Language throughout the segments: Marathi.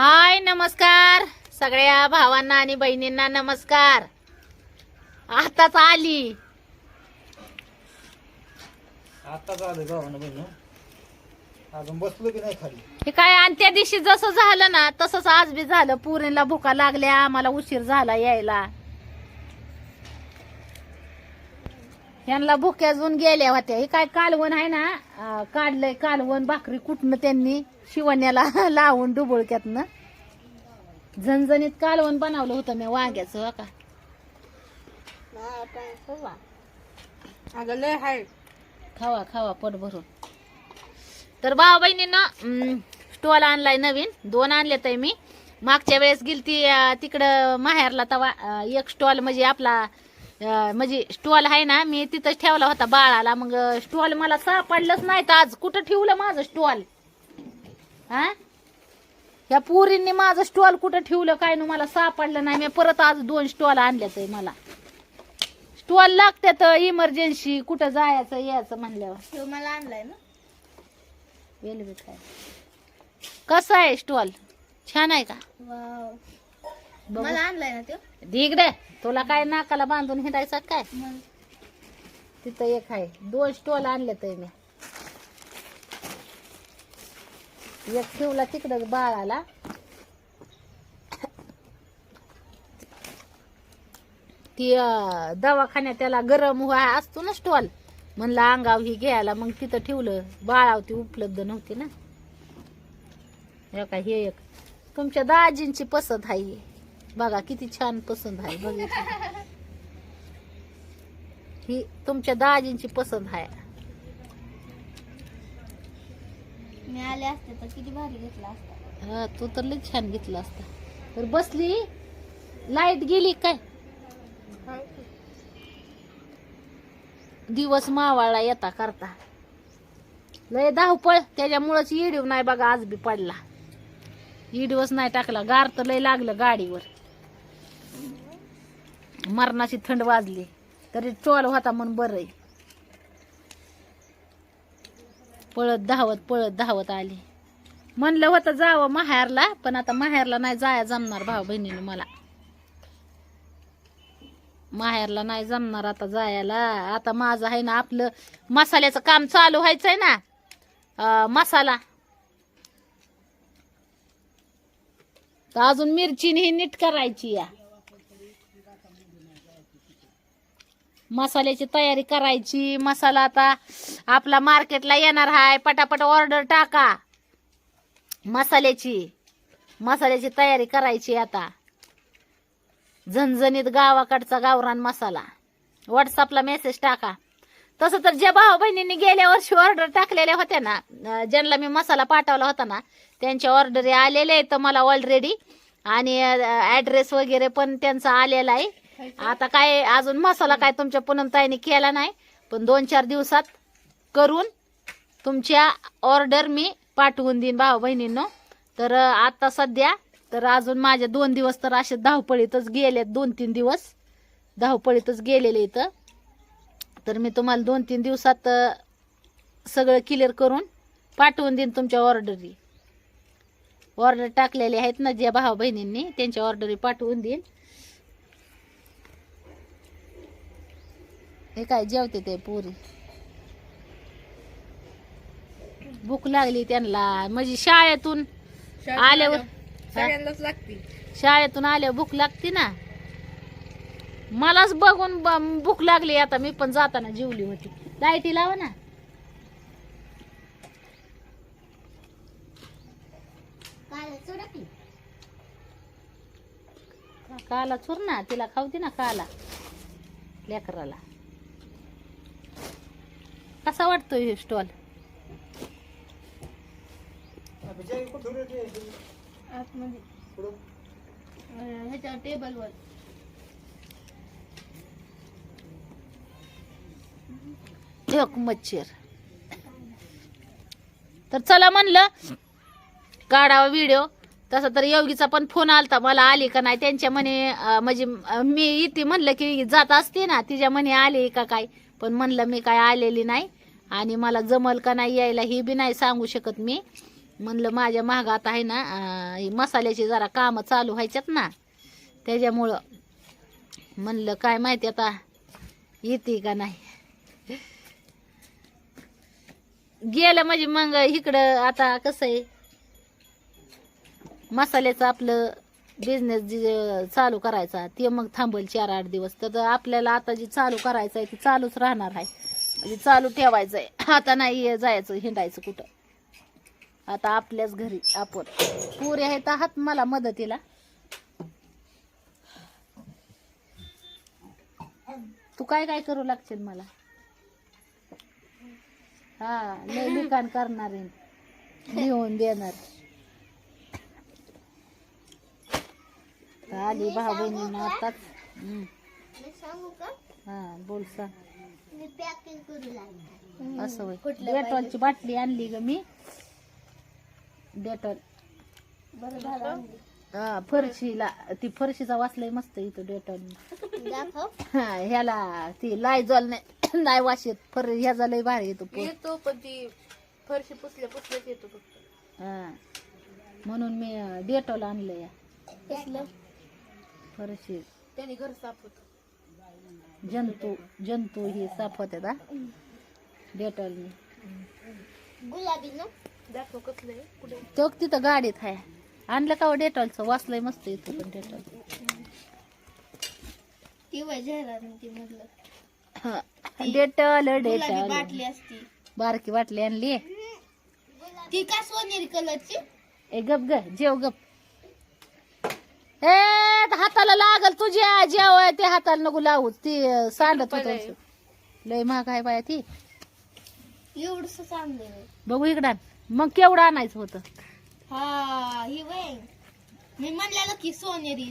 हाय नमस्कार. सगळ्या भावांना आणि बहिणींना नमस्कार. आताच आली. आताच आलं गावानं बहिण अजून बसलो की नाही खाली. हे काय आणि त्या दिवशी जसं झालं ना तसंच आज बी झालं. पुरीला भुका लागल्या आम्हाला उशीर झाला यायला. यांना भुक्या अजून गेल्या होत्या. हे काय कालवण आहे ना? अं, काढलंय कालवण भाकरी कुठनं त्यांनी. शिवण्याला लावून डुबळक्यातनं. झणझणीत कालवण बनवलं होतं मी वांग्याचं का. अगं लय हाय. खावा खावा पोट भरून. तर भाऊ बहिणीनं स्टॉल आणलाय नवीन. दोन आणलेत आहे मी. मागच्या वेळेस गेलती तिकडं माहेरला तवा एक स्टॉल म्हणजे आपला म्हणजे स्टॉल आहे ना मी तिथंच ठेवला होता बाळाला. मग स्टॉल मला सापडलंच नाही तर आज कुठं ठेवलं माझं स्टॉल? हा? या पुरींनी माझं स्टॉल कुठं ठेवलं काय ना मला सापडलं नाही. मी परत आज दोन स्टॉल आणल्यात आहे मला. स्टॉल लागतात इमर्जन्सी कुठं जायचं यायचं म्हणल्यावर. तो मला आणलाय ना. वेलवेट आहे कसं आहे स्टॉल छान आहे का? वाव बघू. मला आणलाय ना तो. इकडे तुला काय नाकाला बांधून हिंडायचं काय? मग. तिथं एक आहे. दोन स्टॉल आणले तर मी. एक ठेवला तिकडं बाळाला. ती दवाखान्यात त्याला गरम व्हा असतो ना स्टॉल. म्हणलं अंगाव ही घ्यायला. मग तिथं ठेवलं. बाळावती उपलब्ध नव्हती ना. हे काय हे एक. तुमच्या दाजींची पसंत आहे. बघा किती छान पसंत आहे. बघितलं ही तुमच्या दाजींची पसंत आहे. मी आले असते तर किती भारी घेतला असता. हा, तू तर लई छान घेतला असता. तर बसली लाइट गेली काय? दिवस मावाळा येता करता. लय धावपळ त्याच्यामुळंच इडीव नाही बघा आज बी पडला. इडीवच नाही टाकला गार तर लय लागलं गाडीवर. मरणाची थंड वाजली. तरी टोल होता म्हणून बरं आहे. पळत धावत पळत धावत आली. म्हणलं होतं जावं माहेरला पण आता माहेरला नाही जाया जमणार भाऊ बहिणीने मला. माहेरला नाही जमणार आता जायला. आता माझं आहे ना आपलं मसाल्याचं काम चालू व्हायचंय ना. मसाला. तर अजून मिरची ही नीट करायची या. मसाल्याची तयारी करायची. मसाला आता आपला मार्केटला येणार आहे पटापट ऑर्डर टाका. मसाल्याची मसाल्याची तयारी करायची आता. झणझणीत गावाकडचा गावरान मसाला. व्हॉट्सअपला मेसेज टाका. तसं तर ज्या भाऊ बहिणींनी गेल्या वर्षी ऑर्डर टाकलेल्या होत्या ना ज्यांना मी मसाला पाठवला होता ना त्यांच्या ऑर्डर आलेले आहेत मला ऑलरेडी आणि ॲड्रेस वगैरे पण त्यांचा आलेला आहे. आता काय अजून मसाला काय तुमच्या पूनमताईने केला नाही पण दोन चार दिवसात करून तुमच्या ऑर्डर मी पाठवून देईन भाऊ बहिणींनो. तर आता सध्या तर अजून माझे दोन दिवस तर असे धावपळीतच गेले दोन तीन दिवस धावपळीतच गेलेले इथं. तर मी तुम्हाला दोन तीन दिवसात सगळं क्लिअर करून पाठवून देईन तुमच्या ऑर्डरी. ऑर्डर टाकलेले आहेत ना ज्या भाऊ बहिणींनी त्यांच्या ऑर्डरी पाठवून देईन. हे काय जेवते ते पुरी? भूक लागली त्यांना. म्हणजे शाळेतून आल्यावर सगळ्यांनाच लागते. शाळेतून आल्यावर भूक लागते ना? मलाच बघून ब- भूक लागली. आता मी पण जाताना जेवली होती. लाईटी लावा ना. काला चूर ना. तिला खाऊ दे ना काला. लेकराला. कसा वाटतोय हे स्टॉल ह्याच्या टेबलवर. मच्छर. तर चला म्हणलं काढावा व्हिडिओ तसा तर योगीचा पण फोन आलता मला आली का नाही? त्यांच्या म्हणे म्हणजे मी इथे म्हणलं की जात असते ना तिच्या म्हणे आली का काय? पण म्हणलं मी काय आलेली नाही आणि मला जमल का नाही यायला ही बी नाही सांगू शकत मी. म्हणलं माझ्या महागात आता आहे ना मसाल्याची जरा कामं चालू व्हायच्यात ना त्याच्यामुळं. म्हणलं काय माहिती आता येते का नाही? गेलं म्हणजे मग इकडं आता कसं आहे? मसाल्याचं आपलं बिझनेस जे चालू करायचा ते मग थांबल चार आठ दिवस. तर आपल्याला आता जे चालू करायचं आहे ते चालूच राहणार आहे. म्हणजे चालू ठेवायचं आहे आता नाही जायचं हिंडायचं कुठं? आता आपल्याच घरी आपण. पुरे आहेत आहात मला मदतीला. तू काय काय करू लागशील मला? हा लय लिखाण करणार. आहे लिहून देणार. आली भाऊ बहिणींना आताच. हम्म. मी सांगू का? हा बोल सांग. मी पॅकिंग करू लागले. असं होय. डेटॉलची बाटली आणली ग मी. डेटॉल बरं झालं आणली. हा फरशीला ती फरशीचा वासलय मस्त इथं डेटॉल दाखव. हा ह्याला ती लायजॉल नाही नाही वाशेत फर ह्याचा लय भारी येतो पोत. येतो पण ती फरशी पुसल्या पुसल्याच येतो फक्त. हा. म्हणून मी डेटॉल आणलंय. कसलं? फरशी. त्याने घर साफ होत जंतू जंतू ही साफ होत्यात हा? डेटॉलनी. गुलाबी ना? दाखव कसलं आहे कुठे तो तिथं गाडीत आहे. आणलं का हो डेटॉलचं? वाचलंय मस्त येतो पण डेटॉल. ती हा. Dettol Dettol. बाटली असती. बारकी बाटली आणली. ती का सोनेरी कलरची? ए गप ग जेव गप. ए हाताला लागल तुझ्या जेव आहे ते हाताला नको लावू ती सांडत होत लय महाग आहे बाया ती. एवढस चांगले बघू इकडं मग केवढं आणायचं होतं? हा ही वय. मी म्हणलेलं की सोनेरी.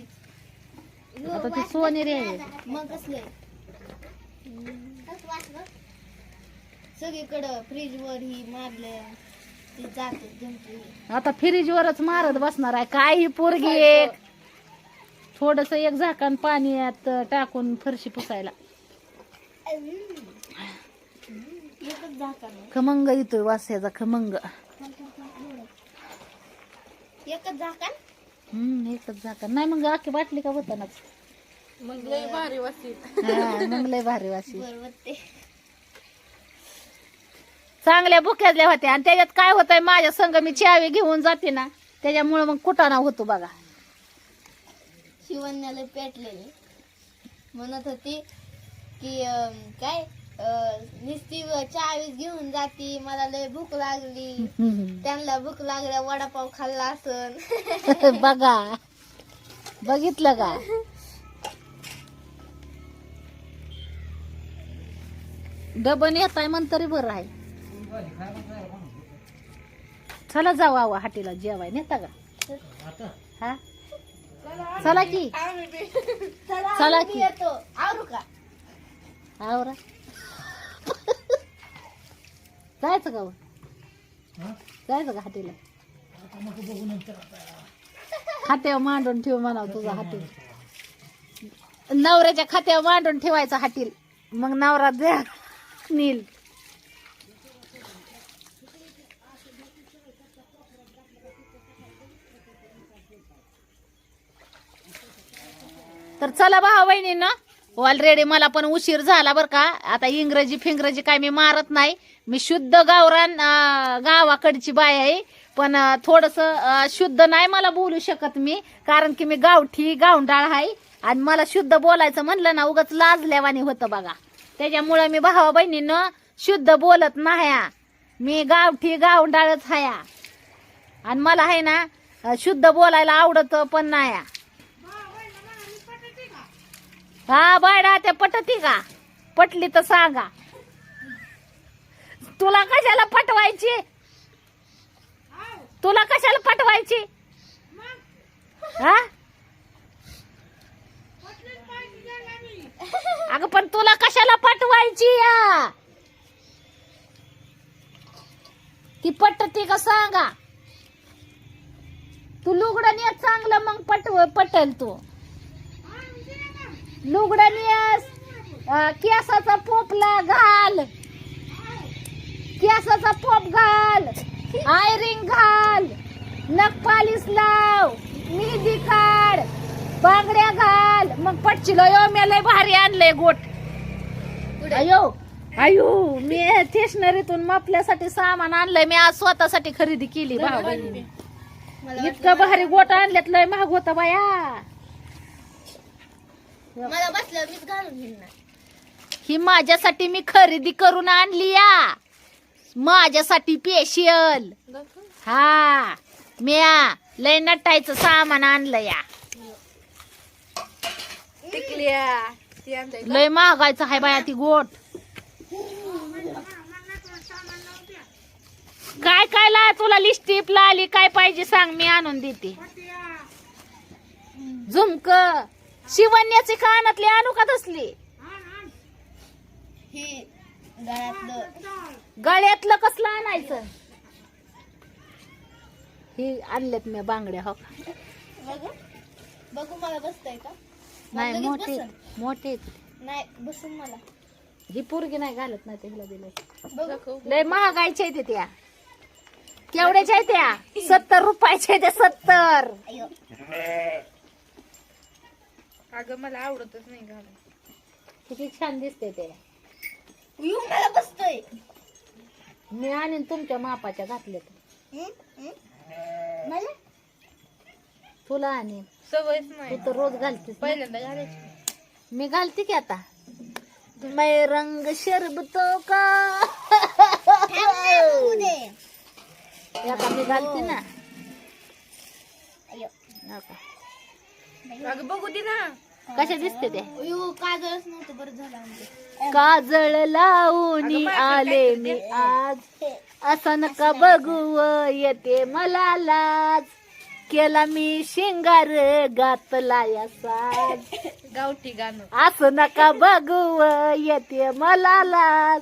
आता ती सोनेरी आहे. मग कसले सगळीकडं फ्रीज वर ही मारले ती जात जंतू आता फ्रीजवरच मारत बसणार आहे. काय ही पोरगी एक थोडस एक झाकण पाण्यात टाकून फरशी पुसायला. एकच झाकण खमंग येतोय वास्याचा खमंग. एकच झाकण? हम्म एकच झाकण. नाही मग आखी बाटली का होतानाच मग लय भारी हा, मग लय भारी वाशी. बरोबर ते चांगल्या बुक्यातल्या होत्या आणि त्याच्यात काय होतंय माझ्या संग मी चावी घेऊन जाते ना त्याच्यामुळे मग कुटाणा होतो बघा. शिवण्याला पेटलेली. म्हणत होती की काय नुसती चावीस घेऊन जाती मला लय भूक लागली. त्यांना भूक लागल्या वडापाव खाल्ला असन. बघा. बघितलं का? डबन येत आहे म्हण तरी बरं आहे. चला जाऊ आवा हाटीला जेवाय नेता का? हा? चला की. चला की. येतो. आवरू का? आवरा. जायचं का? जायचं का हाटीला? खात्यावर मांडून ठेव म्हणाव तुझा हाटील. नवऱ्याच्या खात्यावर मांडून ठेवायचं हाटील. मग नवरा द्या नील. तर चला भाऊ बहिणींना ऑलरेडी मला पण उशीर झाला बरं का. आता इंग्रजी फिंग्रजी काय मी मारत नाही. मी शुद्ध गावरान गावाकडची बाय आहे. पण थोडस शुद्ध नाही मला बोलू शकत मी. कारण की मी गावठी गावंडाळ आहे. आणि मला शुद्ध बोलायचं म्हणलं ना उगाच लाजल्यावानी होतं बघा. त्याच्यामुळं मी भावा बहिणीनं शुद्ध बोलत नाही मी गावठी गावंडाळच हाया. आणि मला आहे ना शुद्ध बोलायला आवडत पण नाही हा बायडा त्या पटती का? पटली तर सांगा. तुला कशाला पटवायची? तुला कशाला पटवायची? हा? अगं पण तुला कशाला पटवायची या? ती पटती का सांगा? तू लुगडं नेत चांगलं मग पटव पटल तू. लुगडं अं, केसाचा पोपला घाल. केसाचा पोप घाल. आयरिंग घाल. नख पालिस लाव. मेहंदी काढ. बांगड्या घाल. मग पटचिलो यो मी लय भारी आणलंय गोट. अयो अयो मी स्टेशनरीतून आपल्यासाठी सामान आणलंय. मी आज स्वतःसाठी खरेदी केली भाऊ. इतकं भारी गोट आणल्यात. लय महाग होता बाया. मला बसलं मीच घालून ना ही माझ्यासाठी मी खरेदी करून आणली या. माझ्यासाठी पेशियल हा म्या लय नटायचं सामान आणलं या. लय महागायचं हाय बाया ती गोट. काय काय ला तुला लिस्टिप आली? काय पाहिजे सांग मी आणून देते. झुमक. शिवण्याचे कानातले आणू का तसली? हे गळ्यातलं. गळ्यातलं कसलं आणायचं? हे आणलेत मी बांगड्या हो बघू. बघू मला बसतंय का? नाही मोठे. मोठे नाही बसून मला. ही पोरगी नाही घालत नाही ते हिला दिलंय. बघू. लय महागायच्या आहेत त्या. केवढ्याच्या आहेत त्या? सत्तर रुपयाच्या आहेत त्या सत्तर. अयो अगं मला आवडतच नाही घालून. किती छान दिसते ते. उयू, मला बसतोय. मी आणीन तुमच्या मापाच्या घातल्यात. हं? हं? मला? तुला आणीन. सवयच तू नाही तर रोज घालतीस ना. पहिल्यांदा घालायची. मी घालते की आता. मै रंग शरबतो का? थांब ना, बघू दे. आता मी घालते ना. अयो. नका. अगं बघू दे ना. कशा दिसते ते? उयू काजळच नव्हतं बरं झालं काजळ लावून आले मी आज. असं नका बघू व येते मला लाज. केला मी शिंगार घातला या साज. गावठी गाणं. असं नका बघू येते मला लाज.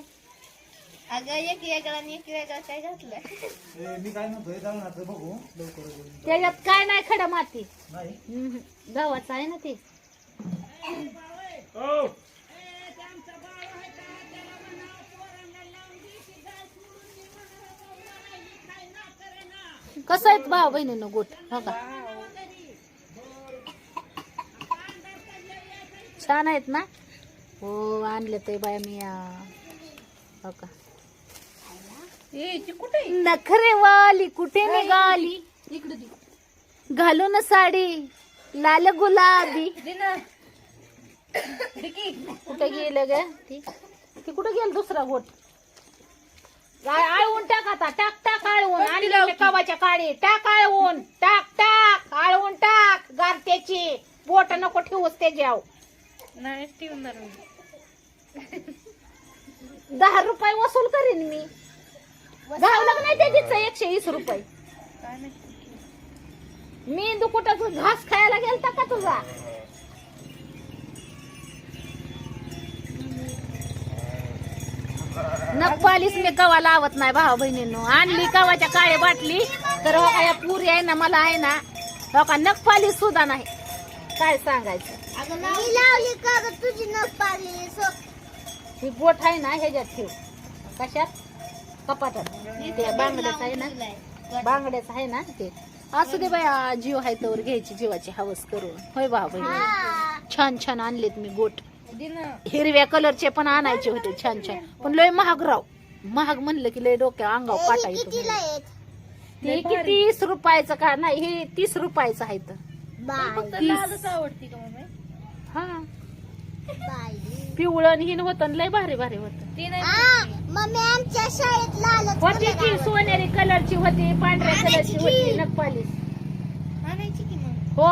अगं एक वेगळा आणि एक वेगळा काय घातलं मी काय म्हणतोय जाऊन आता बघू. लवकर वगैरे. त्याच्यात काय नाही खडा माती. नाही. हम्म. गव्हाचं आहे ना ते? कसं आहेत भाऊ बहिणीनं गोट? हो का? छान आहेत ना? हो आणले ते बाया मी. हो का? ए ती कुठे आहे? नखरेवाली कुठे निघाली इकडे दे. घालून साडी. लाल गुलाबी. कुठे गेलं ग? ती? ती कुठे गेल दुसरा गोट? आळवून टाक आता. टाक टाक आळवून. आणि कवाच्या काळी टाक आळवून. टाक टाक आळवून टाक. गारत्याची बोट नको ठेवूस नाही ठेवणार मी. दहा रुपये वसूल करीन मी. घावलं नाही ते तिचं एकशे वीस रुपये. काय नाही मी दुकुटाच घास खायला गेलता का तुझा? नखपालीस मी कवा लावत नाही भाऊ बहिणींनो. आणली कवाच्या काळे बाटली तर हो का या पुरी आहे ना मला आहे ना हो का नखपालीस सुद्धा नाही. काय सांगायचं? अगं मी लावली का गं तुझी नख पाडली सो ही बोट आहे ना ह्याच्यात ठेव. कशात? कपाटात. ते बांगड्याच आहे ना बांगड्याच आहे ना ते. असू दे बाया जीव आहे तर घ्यायची जीवाची हवस करून. होय भाऊ बहिणी? छान छान आणलेत मी गोट. हिरव्या कलरचे पण आणायचे होते छान छान. पण लय महाग राव. महाग म्हणलं की लय डोक्या अंगावर काटा येतो. ते किती तीस रुपयाचं का? नाही हे तीस रुपयाचं आहे तर. आवडती का मम्मी? हा. पिवळं आणि हिन होतं लय भारी भारी होत. ती नाही मम्मी आमच्या होती ती सोनेरी कलरची होती पांढऱ्या कलरची होती नखपालीस आणायची की मग? हो.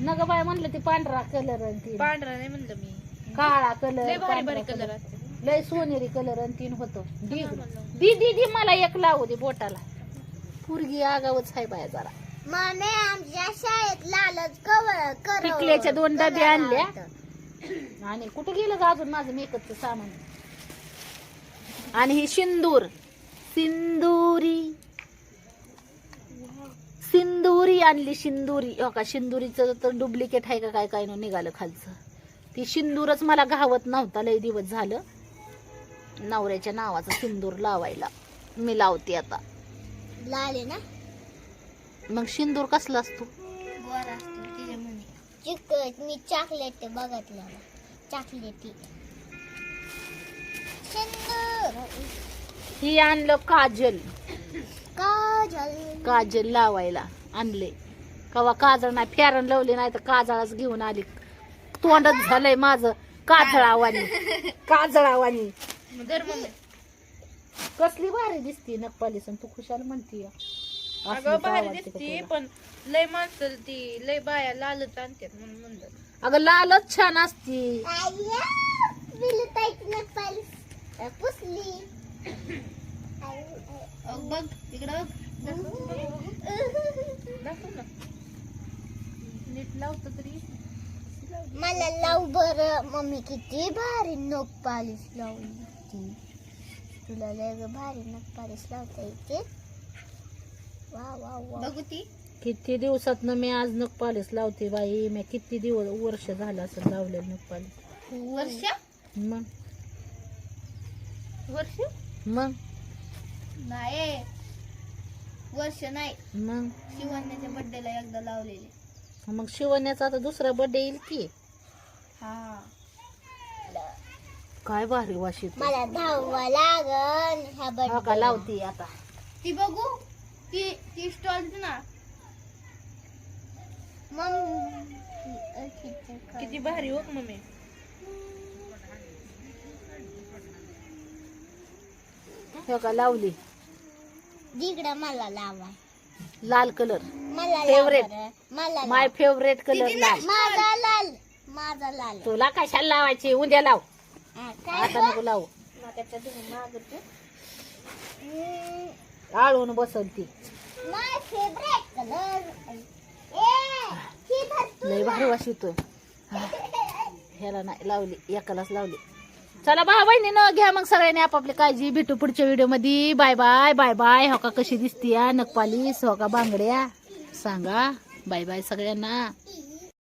नग बाय म्हणलं ती पांढरा कलर आणि ती पांढरा नाही म्हणलं मी. काळा लय कलर भारी भारी पांढरा कलर असते. लय सोनेरी कलर आणि तीन होतो. दी दी. दी दी मला एक लावू दे बोटाला. पुरगी आगावच आहे बाया जरा. मम्मी आमच्या शाळेत लालच कवर टिकल्याच्या दोन डबे आणल्या. आणि कुठे गेलं का अजून माझं मेकअपचं सामान? आणि ही सिंदूर. सिंदुरी. सिंदुरी आणली सिंदुरी. हो का सिंदुरीचं तर डुप्लिकेट आहे का काय काय न निघालं खालचं. ती सिंदूरच मला घावत नव्हता लय दिवस झालं. नवऱ्याच्या नावाचा सिंदूर लावायला. मी लावते आता. लाल आहे ना? मग शिंदूर कसला असतो? मी चॉकलेट बघितलं. चॉकलेटी ही आणलं काजल. काजल. काजल लावायला आणले. कवा काजळ नाही फेरण लावली नाही तर काजळच घेऊन आली. तोंडच झालंय माझं. काजळावानी काजळावानी कसली भारी दिसती नकपालीस तू खुशाल म्हणती. अगं भारी दिसती पण लय माणसं ती लय बाया लालच आणतात म्हणून म्हणलं. अगं लालच छान असती. पुसली. बघ तिकडं दाखव ना. नीट लावतो तरी. मला लाव बर. मम्मी किती भारी नोक पालिश लावली. ती तुला लय भारी नख पालिश लावता येते. वा वा वा. बघू ती. किती दिवसात मी आज नकपालीस लावते बाई. मी किती दिवस वर्ष झालं असं लावलेलं नकपालीस वर्ष? मग? वर्ष? मग? नाही. वर्ष नाही. मग? शिवण्याच्या बर्थडेला एकदा लावलेले. मग शिवण्याचा आता दुसरा बर्थडे येईल की? हा. काय भारी वाशी मला धाववा लागन ह्या हा का लावते आता. ती बघू. ती ती स्टॉल ना किती भारी हो मम्मी. हो का लावली? तिकडं मला लावा. लाल कलर. मला Favorite. बरं. मला. माय फेवरेट कलर लाल. माझा लाल. माझा लाल. तुला कशाला लावायची? उद्या लाव. हा, काय आता नको लावू. आळून बसल ती. माय फेवरेट कलर लय भारी वास येतोय. ह्याला नाही लावली एकालाच लावली. चला भाऊ बहिणी न घ्या मग सगळ्यांनी आपापली काळजी. भेटू पुढच्या व्हिडिओमध्ये बाय बाय बाय बाय. हो का कशी दिसती नकपालीस हो का बांगड्या? सांगा. बाय बाय सगळ्यांना.